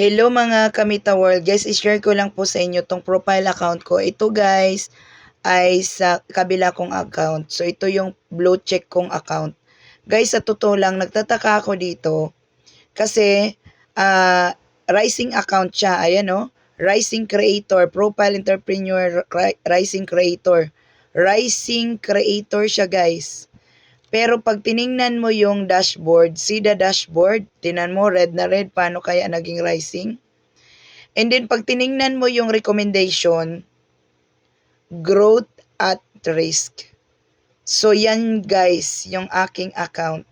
Hello mga Kamita World. Guys, i-share ko lang po sa inyo tong profile account ko. Ito guys ay sa kabila kong account. So ito yung blue check kong account. Guys, sa totoo lang, nagtataka ako dito kasi ah, rising account siya. Ayan o. Rising Creator, Profile Entrepreneur, Ri- Rising Creator. Rising Creator siya guys. Pero pag tiningnan mo yung dashboard, see the dashboard, tinan mo red na red, paano kaya naging rising? And then pag tiningnan mo yung recommendation, growth at risk. So yan guys, yung aking account.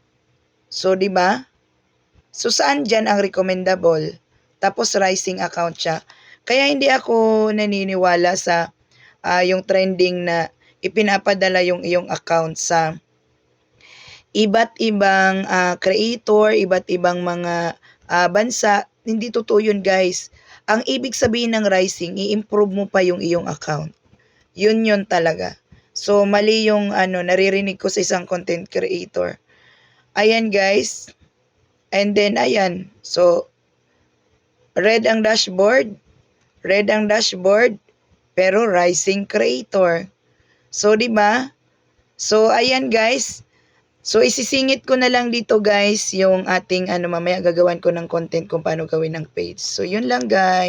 So 'di ba? So saan diyan ang recommendable? Tapos rising account siya. Kaya hindi ako naniniwala sa ah, yung trending na ipinapadala yung iyong account sa iba't ibang ah, creator, iba't ibang mga ah, bansa. Hindi totoo yun guys. Ang ibig sabihin ng rising, i-improve mo pa yung iyong account. Yun yun talaga. So mali yung ano, naririnig ko sa isang content creator. Ayan guys. And then ayan. So red ang dashboard. Red ang dashboard. Pero rising creator. So 'di ba? So ayan guys. So isisingit ko na lang dito guys yung ating ano mamaya gagawan ko ng content kung paano gawin ng page. So yun lang guys.